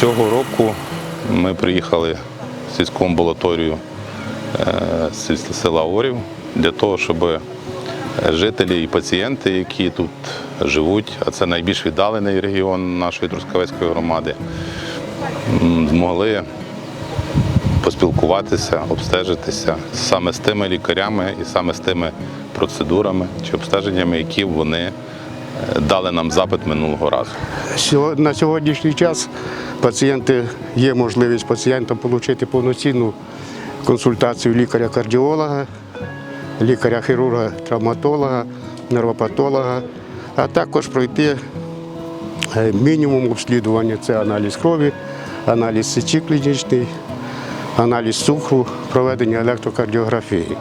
Цього року ми приїхали в сільську амбулаторію е, села Орів для того, щоб жителі і пацієнти, які тут живуть, а це найбільш віддалений регіон нашої Трускавецької громади, змогли поспілкуватися, обстежитися саме з тими лікарями і саме з тими процедурами чи обстеженнями, які вони е, дали нам запит минулого разу. На сьогоднішній час пацієнти є можливість пацієнтам отримати повноцінну консультацію лікаря-кардіолога, лікаря-хірурга, травматолога, нервопатолога, а також пройти е, мінімум обслідування це аналіз крові, аналіз сечі клінічний, аналіз цукру, проведення електрокардіографії.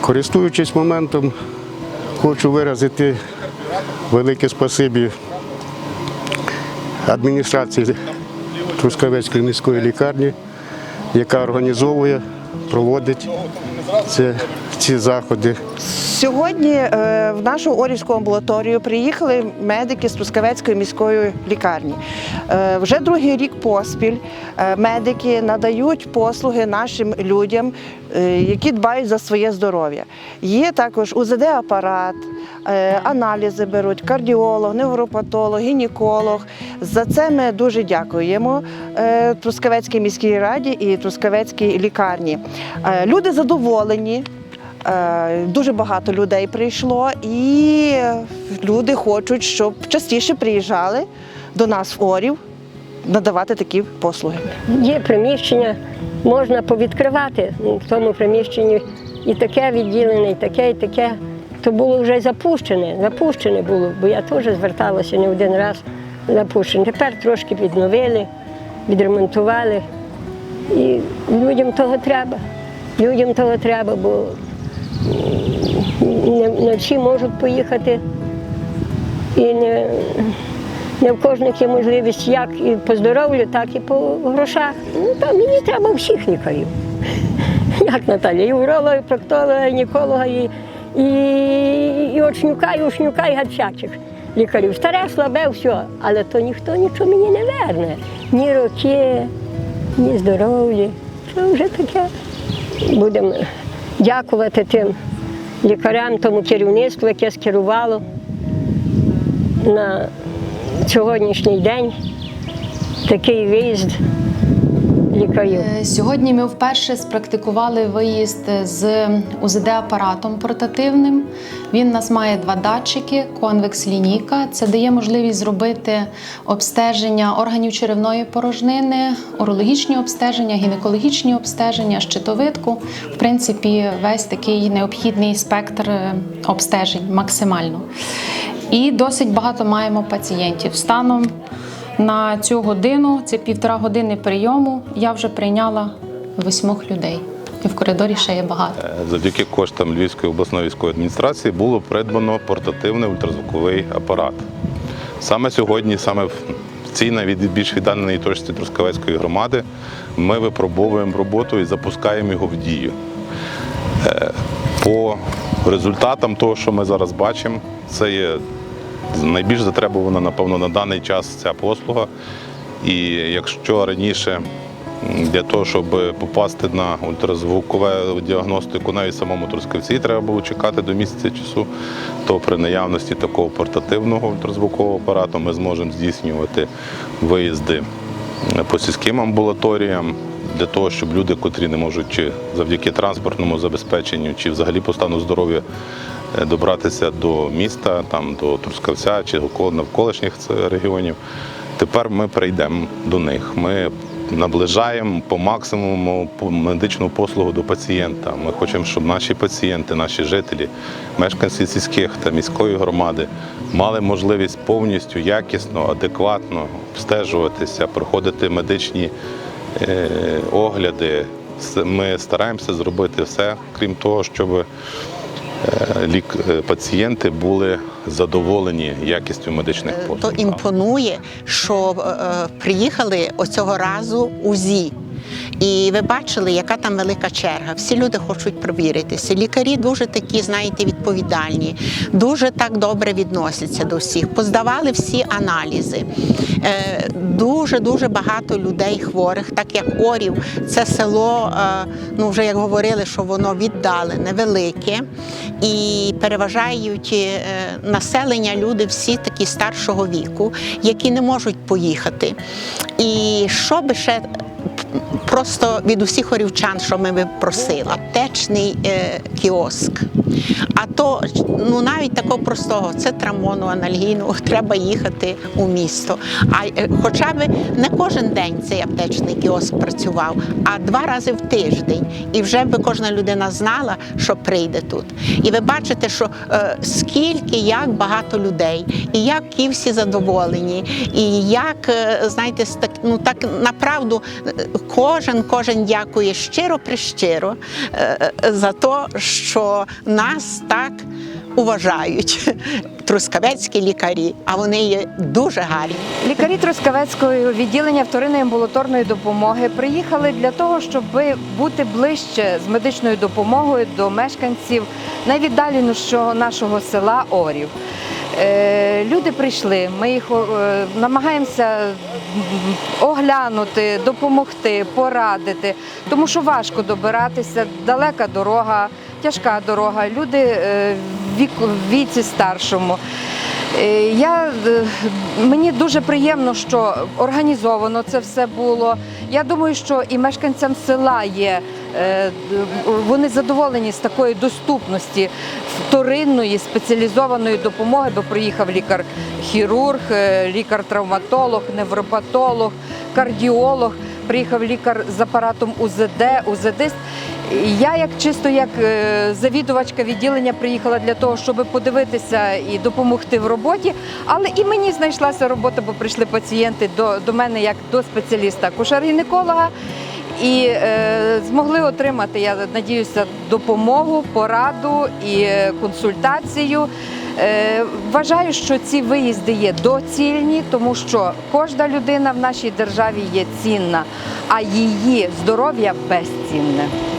Користуючись моментом, хочу виразити велике спасибі адміністрації Трускавецької міської лікарні, яка організовує, проводить ці, ці заходи. Сьогодні е, в нашу Орівську амбулаторію приїхали медики з Трускавецької міської лікарні. Е, Вже другий рік поспіль е, медики надають послуги нашим людям, які дбають за своє здоров'я. Є також УЗД-апарат, аналізи беруть, кардіолог, невропатолог, гінеколог. За це ми дуже дякуємо Трускавецькій міській раді і Трускавецькій лікарні. Люди задоволені. Е, Дуже багато людей прийшло, і люди хочуть, щоб частіше приїжджали до нас в Орів надавати такі послуги. Є приміщення, можна повідкривати в тому приміщенні і таке відділене, і таке, і таке. То було вже запущене, запущене було, бо я теж зверталася не один раз запущене. Тепер трошки відновили, відремонтували. І людям того треба. Людям того треба, бо всі можуть поїхати. І не, не в кожних є можливість як і по здоров'ю, так і по грошах. Ну, та мені треба всіх лікарів. Як Наталя, і уролога, і проктолога, і гінеколога, і, і, і очнюка, і ушнюка, і гад лікарів. Старе, слабе, все. Але то ніхто нічого мені не верне. Ні роки, ні здоров'я. Це вже таке. Будемо дякувати тим лікарям, тому керівництву, яке скерувало на сьогоднішній день такий виїзд лікарів. Е, Сьогодні ми вперше спрактикували виїзд з УЗД-апаратом портативним. Він у нас має два датчики, конвекс лінійка. Це дає можливість зробити обстеження органів черевної порожнини, урологічні обстеження, гінекологічні обстеження, щитовидку. В принципі, весь такий необхідний спектр е, обстежень максимально. І досить багато маємо пацієнтів. Станом на цю годину, це півтора години прийому, я вже прийняла восьмох людей. І в коридорі ще є багато. Е, Завдяки коштам Львівської обласної військової адміністрації було придбано портативний ультразвуковий апарат. Саме сьогодні, саме в цій найбільш віддаленій точці Трускавецької громади, ми випробовуємо роботу і запускаємо його в дію. Е, По результатам того, що ми зараз бачимо, це є найбільш затребувана, напевно, на даний час ця послуга. І якщо раніше для того, щоб попасти на ультразвукову діагностику, навіть самому Трускавці треба було чекати до місяця часу, то при наявності такого портативного ультразвукового апарату ми зможемо здійснювати виїзди по сільським амбулаторіям для того, щоб люди, котрі не можуть чи завдяки транспортному забезпеченню, чи взагалі по стану здоров'я добратися до міста, там до Трускавця чи навколишніх регіонів. Тепер ми прийдемо до них. Ми наближаємо по максимуму медичну послугу до пацієнта. Ми хочемо, щоб наші пацієнти, наші жителі, мешканці сільських та міської громади мали можливість повністю якісно, адекватно обстежуватися, проходити медичні е, огляди. Ми стараємося зробити все, крім того, щоб е, лік- е, пацієнти були задоволені якістю медичних То послуг. імпонує, що е, приїхали оцього разу УЗІ. І ви бачили, яка там велика черга. Всі люди хочуть провіритися. Лікарі дуже такі, знаєте, відповідальні, дуже так добре відносяться до всіх. Поздавали всі аналізи. Е, Дуже дуже багато людей хворих, так як Орів, це село, е, ну вже як говорили, що воно віддалене, велике і переважають е, населення люди всі такі старшого віку, які не можуть поїхати. І що би ще просто від усіх орівчан, що ми би просили, аптечний е, кіоск. А то ну навіть такого простого, це трамону, анальгіну, треба їхати у місто. А е, хоча б не кожен день цей аптечний кіоск працював, а два рази в тиждень. І вже би кожна людина знала, що прийде тут. І ви бачите, що е, скільки як багато людей, і які всі задоволені, і як е, знаєте, так, ну так направду е, кожен кожен дякує щиро прищиро е, е, за те, що нас так уважають трускавецькі лікарі, а вони є дуже гарні. Лікарі Трускавецького відділення вторинної амбулаторної допомоги приїхали для того, щоб бути ближче з медичною допомогою до мешканців найвіддаленішого нашого села Орів. Е, Люди прийшли, ми їх е, намагаємося оглянути, допомогти, порадити, тому що важко добиратися, далека дорога, тяжка дорога. Люди е, в віці старшому. Е, Я, е, мені дуже приємно, що організовано це все було. Я думаю, що і мешканцям села є. Вони задоволені з такої доступності вторинної спеціалізованої допомоги, бо приїхав лікар-хірург, лікар-травматолог, невропатолог, кардіолог, приїхав лікар з апаратом УЗД, УЗДист. Я, як чисто як е, завідувачка відділення, приїхала для того, щоб подивитися і допомогти в роботі. Але і мені знайшлася робота, бо прийшли пацієнти до, до мене як до спеціаліста акушер-гінеколога. І е, змогли отримати, я надіюся, допомогу, пораду і е, консультацію. Е, вважаю, що ці виїзди є доцільні, тому що кожна людина в нашій державі є цінна, а її здоров'я безцінне.